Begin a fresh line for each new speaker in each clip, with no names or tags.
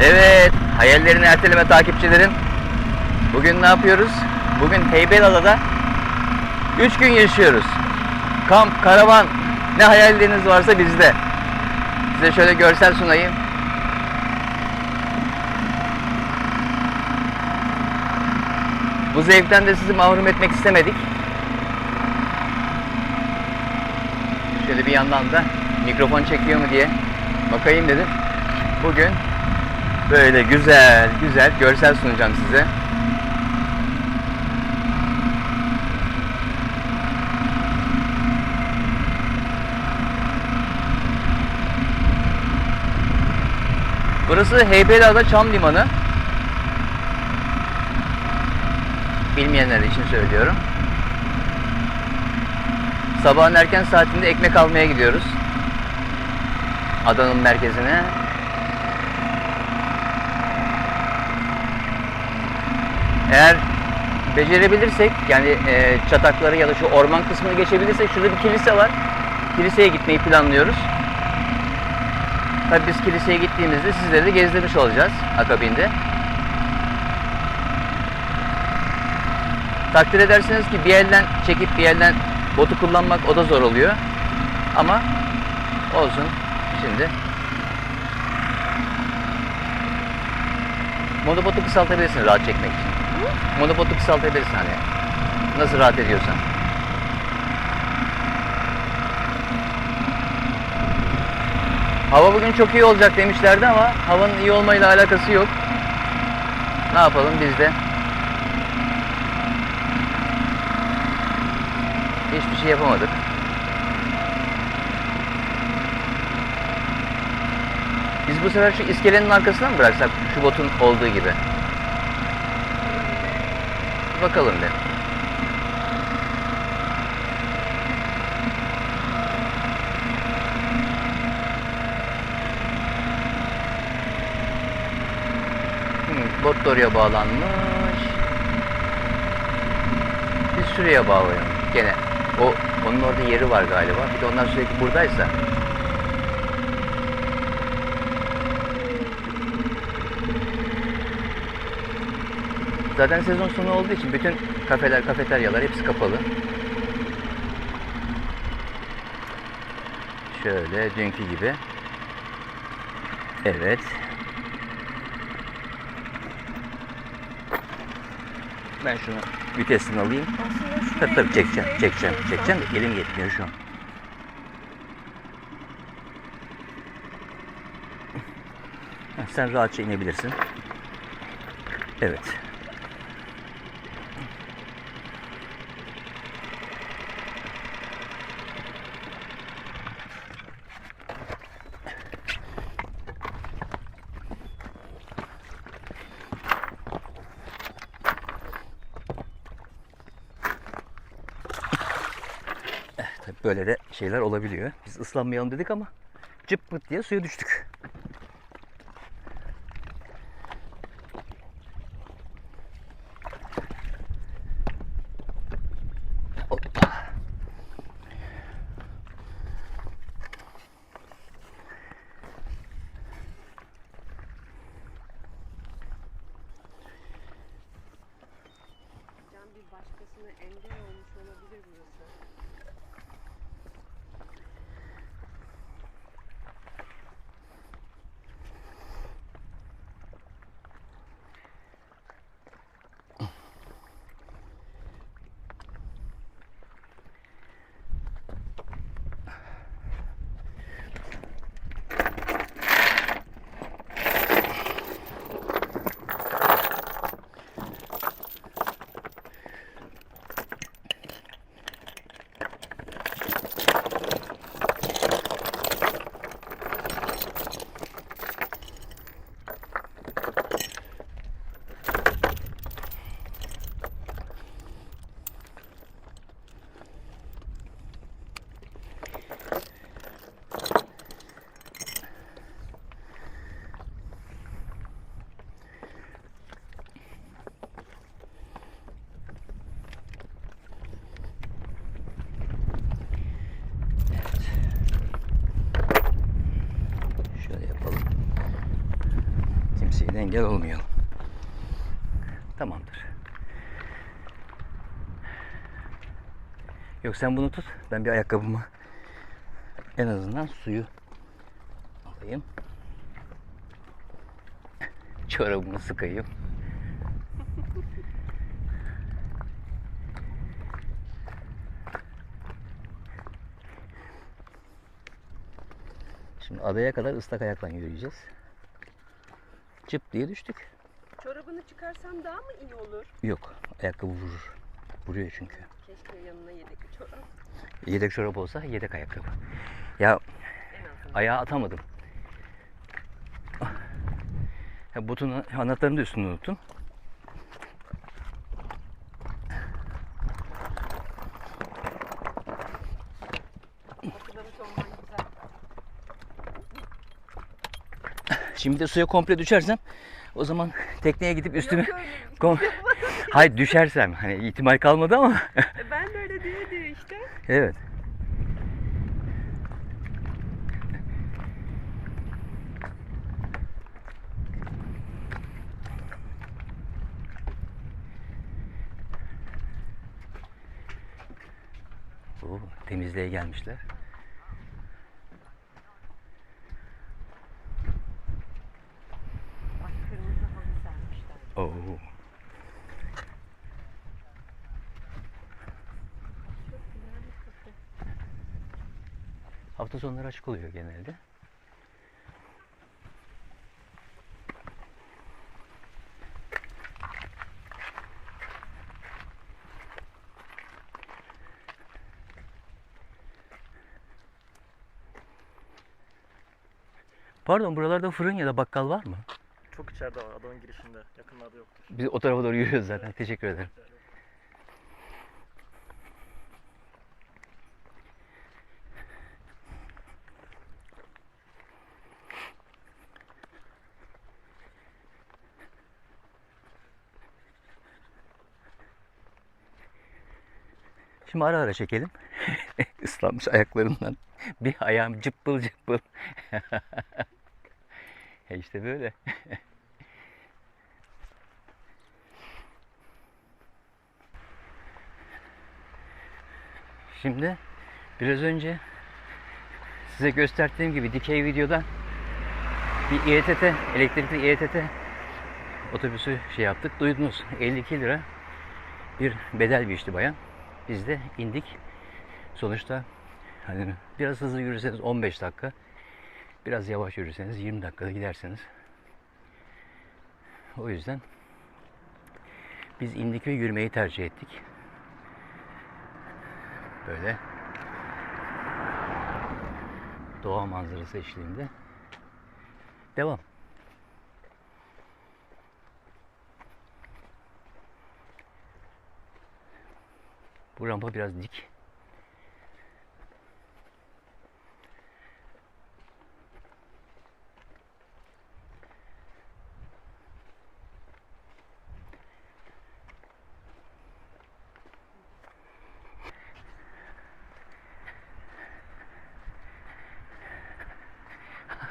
Evet, hayallerini erteleme takipçilerim. Bugün ne yapıyoruz? Bugün Heybeliada'da 3 gün yaşıyoruz. Kamp, karavan, ne hayalleriniz varsa bizde. Size şöyle görsel sunayım. Bu zevkten de sizi mahrum etmek istemedik. Şöyle bir yandan da mikrofon çekiyor mu diye bakayım dedim. Bugün böyle güzel güzel görsel sunacağım size. Burası Heybeliada Çam Limanı. Bilmeyenler için söylüyorum. Sabahın erken saatinde ekmek almaya gidiyoruz. Adanın merkezine. Eğer becerebilirsek yani e, çatakları ya da şu orman kısmını geçebilirsek şurada bir kilise var. Kiliseye gitmeyi planlıyoruz. Tabii biz kiliseye gittiğimizde sizleri de gezdirmiş olacağız akabinde. Takdir edersiniz ki bir elden çekip bir elden botu kullanmak o da zor oluyor. Ama olsun şimdi. Monobotu kısaltabilirsin rahat çekmek için. Monobotu kısaltabilirsin hani. Nasıl rahat ediyorsan. Hava bugün çok iyi olacak demişlerdi ama havanın iyi olmayla alakası yok. Ne yapalım biz de hiçbir şey yapamadık. Biz bu sefer şu iskelenin arkasına mı bıraksak şu botun olduğu gibi? Bakalım bir. Bot oraya bağlanmış. Biz şuraya bağlayalım gene. O onun orada yeri var galiba. Bir de onlar sürekli buradaysa. Zaten sezon sonu olduğu için bütün kafeler, kafeteryalar hepsi kapalı. Şöyle dünkü gibi. Evet. Ben şunu vitesini alayım. Tabii tabii çekeceğim, çekeceğim, çekeceğim de elim yetmiyor şu an. Sen rahatça inebilirsin. Evet. Tabii böyle de şeyler olabiliyor. Biz ıslanmayalım dedik ama cıp diye suya düştük. Kimseye de engel olmayalım. Tamamdır. Yok sen bunu tut. Ben bir ayakkabımı en azından suyu alayım. Çorabımı sıkayım. Şimdi adaya kadar ıslak ayakla yürüyeceğiz. Çıp diye düştük.
Çorabını çıkarsam daha mı iyi olur?
Yok, ayakkabı vurur. Vuruyor çünkü.
Keşke yanına yedek bir çorap.
Yedek çorap olsa yedek ayakkabı. Ya ayağı atamadım. Ah. Ya botun anahtarını da üstünde unuttum. Şimdi de suya komple düşersem o zaman tekneye gidip üstüme
Yok bir
kom Hayır düşersem hani ihtimal kalmadı ama
şey. Ben de öyle diye diyor işte.
evet. Oo, temizliğe gelmişler.
Bak kırmızı halı sermişler.
Oo.
Çok güzel bir kafe.
Hafta sonları açık oluyor genelde. Pardon buralarda fırın ya da bakkal var mı?
Çok içeride var. Adanın girişinde. Yakınlarda yoktur.
Biz o tarafa doğru yürüyoruz zaten. Teşekkür ederim. Şimdi ara ara çekelim. Islanmış ayaklarımdan. Bir ayağım cıppıl cıppıl. işte böyle. Şimdi biraz önce size gösterdiğim gibi dikey videodan bir İETT, elektrikli İETT otobüsü şey yaptık. Duydunuz 52 lira bir bedel biçti bayan. Biz de indik. Sonuçta hani biraz hızlı yürürseniz 15 dakika, biraz yavaş yürürseniz 20 dakikada giderseniz. O yüzden biz indik ve yürümeyi tercih ettik. Böyle doğa manzarası eşliğinde devam. Bu rampa biraz dik.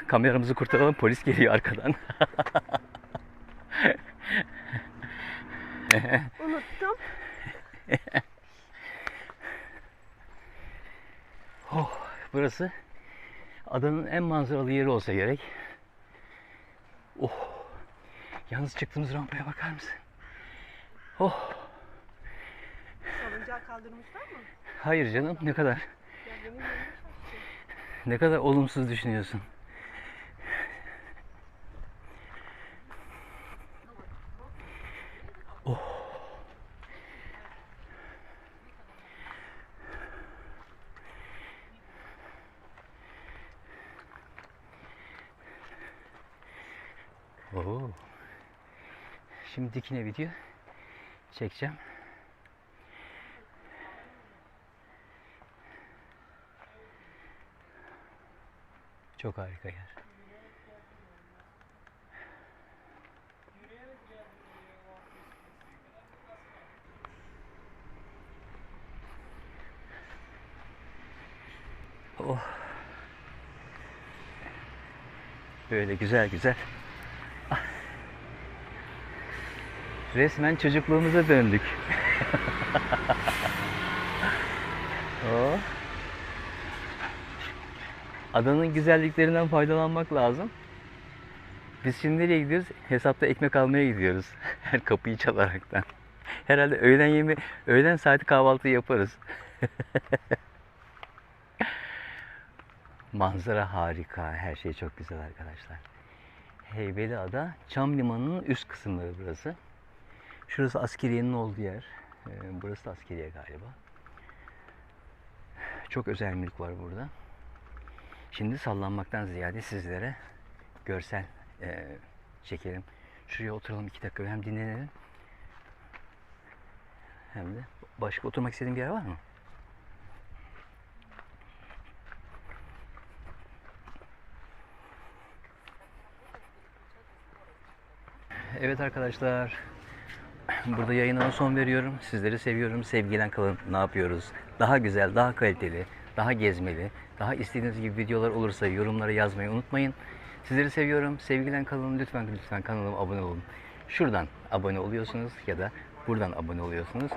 Kameramızı kurtaralım polis geliyor arkadan.
Unuttum.
Oh, burası adanın en manzaralı yeri olsa gerek. Oh. Yalnız çıktığımız rampaya bakar mısın? Oh.
Salıncağı kaldırmışlar mı?
Hayır canım ne kadar
Ya benim
ne kadar olumsuz düşünüyorsun. Oh. Oo. Şimdi dikine video çekeceğim. Çok harika yer. Oh. Böyle güzel güzel. Resmen çocukluğumuza döndük. Oo. Adanın güzelliklerinden faydalanmak lazım. Biz şimdi nereye gidiyoruz? Hesapta ekmek almaya gidiyoruz. Her kapıyı çalaraktan. Herhalde öğlen yemi, öğlen saati kahvaltı yaparız. Manzara harika. Her şey çok güzel arkadaşlar. Heybeliada Çam Limanı'nın üst kısımları burası. Şurası askeriyenin olduğu yer. Ee, Burası da askeriye galiba. Çok özel mülk var burada. Şimdi sallanmaktan ziyade sizlere görsel eee, çekelim. Şuraya oturalım iki dakika hem dinlenelim. Hem de başka oturmak istediğin bir yer var mı? Evet arkadaşlar. Burada yayına son veriyorum. Sizleri seviyorum. Sevgiyle kalın. Ne yapıyoruz? Daha güzel, daha kaliteli, daha gezmeli, daha istediğiniz gibi videolar olursa yorumlara yazmayı unutmayın. Sizleri seviyorum. Sevgiyle kalın. Lütfen lütfen kanalıma abone olun. Şuradan abone oluyorsunuz ya da buradan abone oluyorsunuz.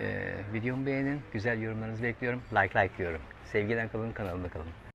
Ee, videomu beğenin. Güzel yorumlarınızı bekliyorum. Like like diyorum. Sevgiyle kalın. Kanalımda kalın.